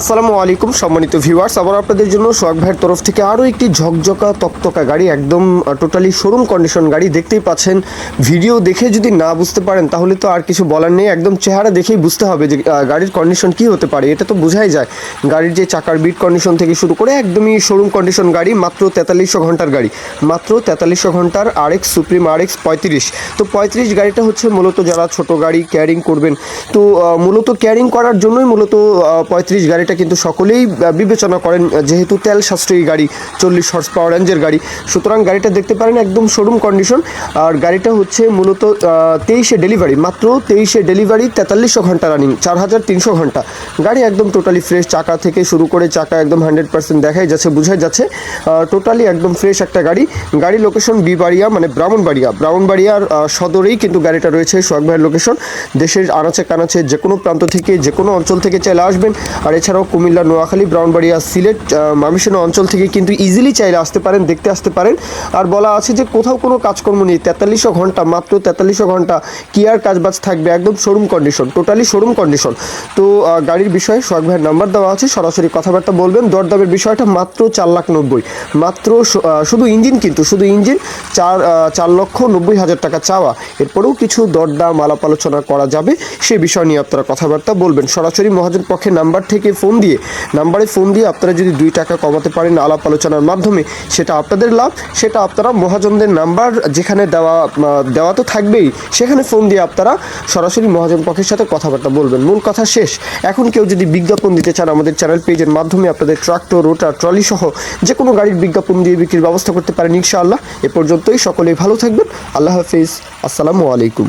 আসসালামু আলাইকুম, সম্মানিত ভিউয়ার্স আবার আপনাদের জন্য সোহাগ ভাইয়ের তরফ থেকে আরও একটি ঝকঝকা, তকতকা গাড়ি, একদম টোটালি শোরুম কন্ডিশন গাড়ি দেখতেই পাচ্ছেন। ভিডিও দেখে যদি না বুঝতে পারেন, তাহলে তো আর কিছু বলার নেই। একদম চেহারা দেখেই বুঝতে হবে যে গাড়ির কন্ডিশন কি হতে পারে। এটা তো বোঝাই যায়। গাড়ির যে চাকার বিট কন্ডিশন থেকে শুরু করে একদমই শোরুম কন্ডিশন গাড়ি, মাত্র তেতাল্লিশশো ঘণ্টার গাড়ি। মাত্র তেতাল্লিশশো ঘণ্টার R X supreme R X পঁয়ত্রিশ। তো পঁয়ত্রিশ গাড়িটা হচ্ছে মূলত যারা ছোট গাড়ি ক্যারিং করবেন, তো মূলত ক্যারিং করার জন্যই মূলত পঁয়ত্রিশ গাড়িটা কিন্তু সকলেই বিবেচনা করেন যেহেতু তেল সাশ্রয়ী গাড়ি, চল্লিশ হর্স পাওয়ার রেঞ্জের গাড়ি। সুতরাং গাড়িটা দেখতে পারেন একদম শোরুম কন্ডিশন আর গাড়িটা হচ্ছে মূলত তেইশে ডেলিভারি মাত্র তেইশে ডেলিভারি তেতাল্লিশশো ঘণ্টা রানিং চার হাজার তিনশো ঘণ্টা। গাড়ি একদম টোটালি ফ্রেশ চাকা থেকে শুরু করে চাকা একদম হান্ড্রেড পার্সেন্ট দেখাই যাচ্ছে, বোঝাই যাচ্ছে। টোটালি একদম ফ্রেশ একটা গাড়ি। গাড়ি লোকেশন বিবাড়িয়া মানে ব্রাহ্মণবাড়িয়া। ব্রাহ্মণবাড়িয়ার সদরেই কিন্তু গাড়িটা রয়েছে সোহাগ লোকেশন দেশের আনাচে কানাচে যে কোনো প্রান্ত থেকে, যে কোনো অঞ্চল থেকে চাইলে আসবেন। আর এছাড়াও কুমিল্লা নোয়াখালী ব্রাহ্মণবাড়িয়া সিলেট আহ, মামিসোনা অঞ্চল থেকে কিন্তু ইজিলি চাইলে আসতে পারেন দেখতে আসতে পারেন। আর বলা আছে যে কোথাও কোনো কাজকর্ম নেই তেতাল্লিশশো ঘণ্টা মাত্র তেতাল্লিশশো ঘণ্টা কি আর কাজবাজ থাকবে একদম showroom condition totally showroom condition তো গাড়ির বিষয়ে সোহাগ ভাইয়ের নাম্বার দেওয়া আছে সরাসরি কথাবার্তা বলবেন। দরদামের বিষয়টা মাত্র চার লাখ নব্বই। মাত্র শুধু ইঞ্জিন কিন্তু শুধু ইঞ্জিন চার চার লক্ষ নব্বই হাজার টাকা চাওয়া। এরপরেও কিছু দরদাম আলাপ আলোচনা করা যাবে সে বিষয় নিয়ে আপনারা কথাবার্তা বলবেন। সরাসরি মহাজন পক্ষের নাম্বার থেকে ফোন দিয়ে, নাম্বারে ফোন দিয়ে আপনারা যদি দুই টাকা কমাতে পারেন আলাপ আলোচনার মাধ্যমে, সেটা আপনাদের লাভ, সেটা আপনারা মহাজনদের নাম্বার যেখানে দেওয়া দেওয়া তো থাকবেই, সেখানে ফোন দিয়ে আপনারা সরাসরি মহাজন পক্ষের সাথে কথাবার্তা বলবেন। মূল কথা শেষ, এখন কেউ যদি বিজ্ঞাপন দিতে চান আমাদের চ্যানেল পেজের মাধ্যমে, আপনাদের ট্রাক্টর রোটার ট্রলি সহ যে কোনো গাড়ির বিজ্ঞাপন দিয়ে বিক্রির ব্যবস্থা করতে পারেন ইনশাআল্লাহ। এ পর্যন্তই, সকলেই ভালো থাকবেন। আল্লাহ হাফিজ। আসসালামু আলাইকুম।